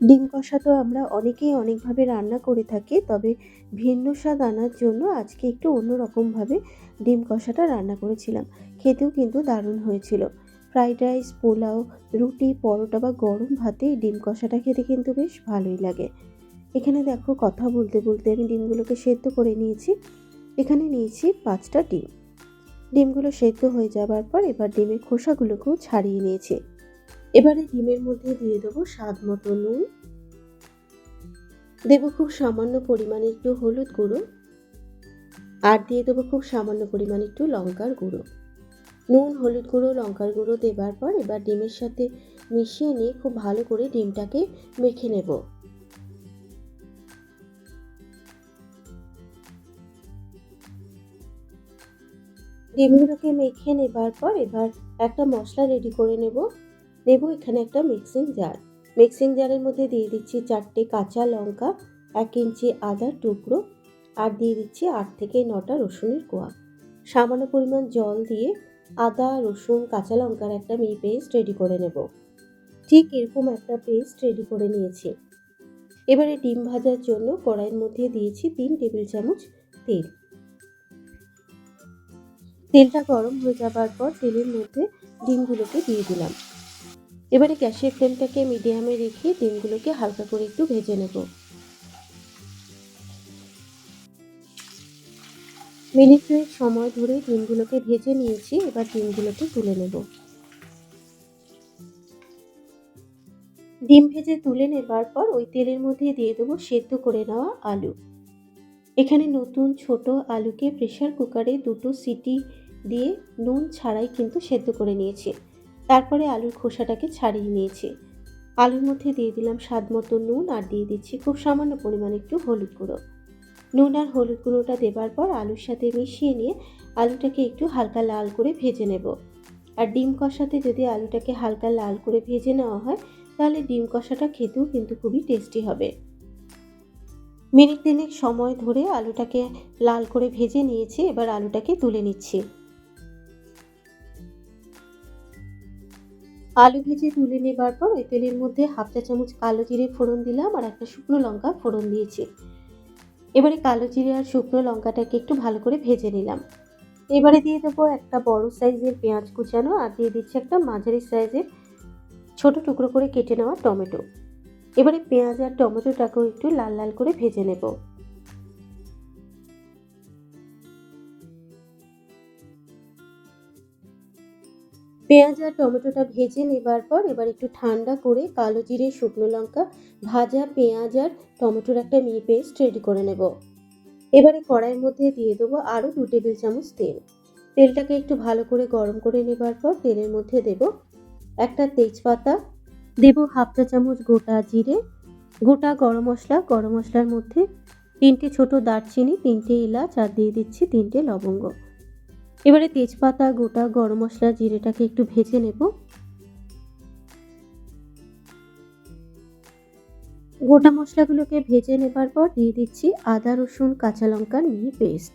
ডিম কষা তো আমরা অনেকেই অনেকভাবে রান্না করে থাকি, তবে ভিন্ন স্বাদ আনার জন্য আজকে একটু অন্যরকমভাবে ডিম কষাটা রান্না করেছিলাম। খেতেও কিন্তু দারুণ হয়েছিল। ফ্রাইড রাইস, পোলাও, রুটি, পরোটা বা গরম ভাতে ডিম কষাটা খেতে কিন্তু বেশ ভালোই লাগে। এখানে দেখো কথা বলতে বলতে আমি ডিমগুলোকে সেদ্ধ করে নিয়েছি। এখানে নিয়েছি পাঁচটা ডিম। ডিমগুলো সেদ্ধ হয়ে যাবার পর এবার ডিমের খোসাগুলোকেও ছাড়িয়ে নিয়েছি। এবারে ডিমের মধ্যে দিয়ে দেবো স্বাদ মতো নুন। দেবো খুব সামান্য পরিমাণে একটু হলুদ গুঁড়ো। আর দিয়ে দেবো খুব সামান্য পরিমাণে একটু লঙ্কার গুঁড়ো। নুন, হলুদ গুঁড়ো, লঙ্কার গুঁড়ো দেবার পর এবার ডিমের সাথে মিশিয়ে নিয়ে খুব ভালো করে ডিমটাকে মেখে নেব। ডিমগুলোকে মেখে নেবার পর এবার একটা মশলা রেডি করে নেব। নেব এখানে একটা মিক্সিং জার মিক্সিং জারের মধ্যে দিয়ে দিচ্ছি চারটে কাঁচা লঙ্কা, এক ইঞ্চি আদার টুকরো আর দিয়ে দিচ্ছি আট থেকে নটা রসুনের কোয়া। সামান্য পরিমাণ জল দিয়ে আদা, রসুন, কাঁচা লঙ্কার একটা মি পেস্ট রেডি করে নেব। ঠিক এরকম একটা পেস্ট রেডি করে নিয়েছি। এবারে ডিম ভাজার জন্য কড়াইয়ের মধ্যে দিয়েছি তিন টেবিল চামচ তেল। তেলটা গরম হয়ে যাবার পর তেলের মধ্যে ডিমগুলোকে দিয়ে দিলাম। এবারে গ্যাসের ফ্লেমটাকে মিডিয়ামে রেখে ডিমগুলোকে হালকা করে একটু ভেজে নেব। মিনিট দুয়েক সময় ধরে ডিমগুলোকে ভেজে নিয়েছি, এবার ডিমগুলোকে তুলে নেব। ডিম ভেজে তুলে নেবার পর ওই তেলের মধ্যে দিয়ে দেবো সেদ্ধ করে নেওয়া আলু। এখানে নতুন ছোট আলুকে প্রেশার কুকারে দুটো সিটি দিয়ে নুন ছাড়াই কিন্তু সেদ্ধ করে নিয়েছি। তারপরে আলুর খোসাটাকে ছাড়িয়ে নিয়েছি। আলুর মধ্যে দিয়ে দিলাম স্বাদ মতো নুন আর দিয়ে দিচ্ছি খুব সামান্য পরিমাণে একটু হলুদ গুঁড়ো। নুন আর হলুদ গুঁড়োটা দেবার পর আলুর সাথে মিশিয়ে নিয়ে আলুটাকে একটু হালকা লাল করে ভেজে নেব। আর ডিম কষাতে যদি আলুটাকে হালকা লাল করে ভেজে নেওয়া হয়, তাহলে ডিম কষাটা খেতেও কিন্তু খুবই টেস্টি হবে। মিনিট তিনেক সময় ধরে আলুটাকে লাল করে ভেজে নিয়েছি, এবার আলুটাকে তুলে নিচ্ছি। আলু ভেজে তুলে নেবার পর ওই তেলের মধ্যে হাফ চা চামচ কালো জিরে ফোড়ন দিলাম আর একটা শুকনো লঙ্কা ফোড়ন দিয়েছি। এবারে কালো জিরে আর শুকনো লঙ্কাটাকে একটু ভালো করে ভেজে নিলাম। এবারে দিয়ে দেবো একটা বড় সাইজের পেঁয়াজ কুচানো আর দিয়ে দিচ্ছি একটা মাঝারি সাইজের ছোট টুকরো করে কেটে নেওয়া টমেটো। এবারে পেঁয়াজ আর টমেটোটাকেও একটু লাল লাল করে ভেজে নেব। পেঁয়াজ আর টমেটোটা ভেজে নেবার পর এবার একটু ঠান্ডা করে কালো জিরে, শুকনো লঙ্কা, ভাজা পেঁয়াজ আর টমেটোর একটা মি পেস্ট রেডি করে নেব। এবারে কড়াইয়ের মধ্যে দিয়ে দেবো আরও দু টেবিল চামচ তেল। তেলটাকে একটু ভালো করে গরম করে নেবার পর তেলের মধ্যে দেব একটা তেজপাতা, দেব হাফ চা চামচ গোটা জিরে, গোটা গরম মশলা, গরম মশলার মধ্যে তিনটে ছোট দারচিনি, তিনটে এলাচ আর দিয়ে দিচ্ছি তিনটে লবঙ্গ। এবারে তেজপাতা, গোটা গরম মশলা, জিরেটাকে একটু ভেজে নেব। গোটা মশলাগুলোকে ভেজে নেবার পর দিয়ে দিচ্ছি আদা, রসুন, কাঁচা লঙ্কার মিহি পেস্ট।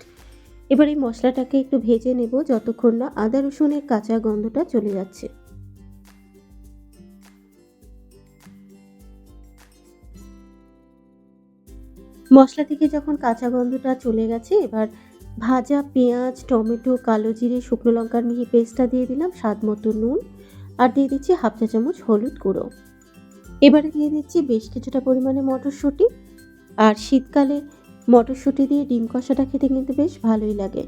এবার এই মশলাটাকে একটু ভেজে নেব যতক্ষণ না আদা, রসুনের কাঁচা গন্ধটা চলে যাচ্ছে। মশলা থেকে যখন কাঁচা গন্ধটা চলে গেছে, এবার ভাজা, পেঁয়াজ, টমেটো, কালো জিরে, শুকনো লঙ্কার মিহি পেস্টটা দিয়ে দিলাম, স্বাদ মতো নুন। আর দিয়ে দিচ্ছি হাফ চা চামচ হলুদ গুঁড়ো। এবারে দিয়ে দিচ্ছি বেশ কিছুটা পরিমাণে মটরশুঁটি। আর শীতকালে মটরশুঁটি দিয়ে ডিম কষাটা খেতে কিন্তু বেশ ভালোই লাগে।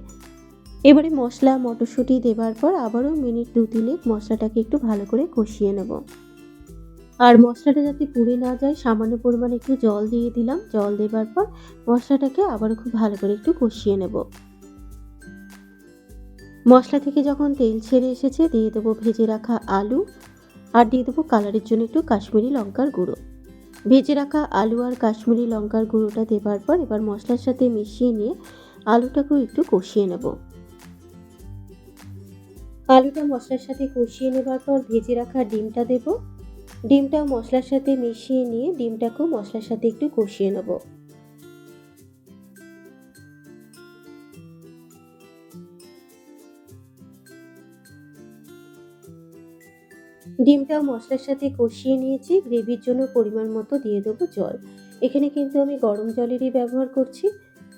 এবারে মশলা, মটরশুঁটি দেবার পর আবারও মিনিট দু তিনেক মশলাটাকে একটু ভালো করে কষিয়ে নেব। আর মশলাটা যাতে পুড়ে না যায়, সামান্য পরিমাণে একটু জল দিয়ে দিলাম। জল দেবার পর মশলাটাকে আবার খুব ভালো করে একটু কষিয়ে নেব। মশলা থেকে যখন তেল ছেড়ে এসেছে, দিয়ে দেবো ভেজে রাখা আলু আর দিয়ে দেবো কালারের জন্য একটু কাশ্মীরি লঙ্কার গুঁড়ো। ভেজে রাখা আলু আর কাশ্মীরি লঙ্কার গুঁড়োটা দেবার পর এবার মশলার সাথে মিশিয়ে নিয়ে আলুটাকেও একটু কষিয়ে নেব। আলুটা মশলার সাথে কষিয়ে নেবার পর ভেজে রাখা ডিমটা দেবো। ডিমটাও মশলার সাথে মিশিয়ে নিয়ে ডিমটাকেও মশলার সাথে একটু কষিয়ে নেব। ডিমটাও মশলার সাথে কষিয়ে নিয়েছি, গ্রেভির জন্য পরিমাণ মতো দিয়ে দেবো জল। এখানে কিন্তু আমি গরম জলেরই ব্যবহার করছি।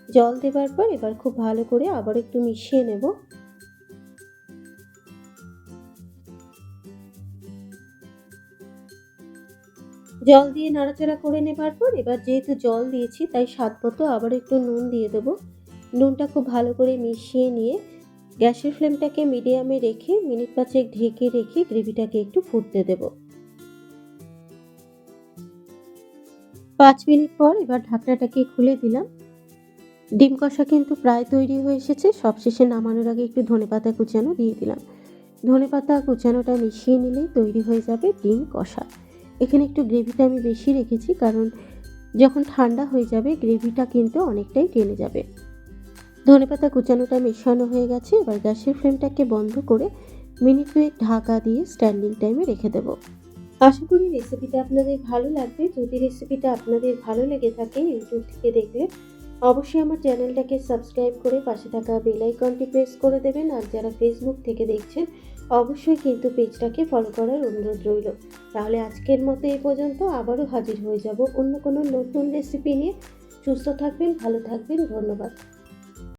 জল দেবার পর এবার খুব ভালো করে আবার একটু মিশিয়ে নেব। জল দিয়ে নাড়াচাড়া করে নেবার পর এবার যেহেতু জল দিয়েছি, তাই স্বাদ মতো আবার একটু নুন দিয়ে দেবো। নুনটা খুব ভালো করে মিশিয়ে নিয়ে গ্যাসের ফ্লেমটাকে মিডিয়ামে রেখে মিনিট পাঁচেক ঢেকে রেখে গ্রেভিটাকে একটু ফুটতে দেব। পাঁচ মিনিট পর এবার ঢাকনাটাকে খুলে দিলাম। ডিম কষা কিন্তু প্রায় তৈরি হয়ে এসেছে। সবশেষে নামানোর আগে একটু ধনেপাতা কুচানো দিয়ে দিলাম। ধনেপাতা কুচানোটা মিশিয়ে নিলেই তৈরি হয়ে যাবে ডিম কষা। এখানে একটু গ্রেভিটা আমি বেশি রেখেছি, কারণ যখন ঠান্ডা হয়ে যাবে, গ্রেভিটা কিন্তু অনেকটাই টেনে যাবে। ধনেপাতা কুচানোটা মেশানো হয়ে গেছে, এবার গ্যাসের ফ্লেমটাকে বন্ধ করে মিনিট দুয়েক ঢাকা দিয়ে স্ট্যান্ডিং টাইমে রেখে দেবো। আশা করি রেসিপিটা আপনাদের ভালো লাগবে। যদি রেসিপিটা আপনাদের ভালো লেগে থাকে, ইউটিউব থেকে দেখলে অবশ্যই আমার চ্যানেলটাকে সাবস্ক্রাইব করে পাশে থাকা বেল আইকনটি প্রেস করে দেবেন আর যারা ফেসবুক থেকে দেখছেন, অবশ্যই কিন্তু পেজটাকে ফলো করার অনুরোধ রইল। তাহলে আজকের মতো এ পর্যন্ত আবারও হাজির হয়ে যাব অন্য কোনো নতুন রেসিপি নিয়ে। সুস্থ থাকবেন, ভালো থাকবেন, ধন্যবাদ।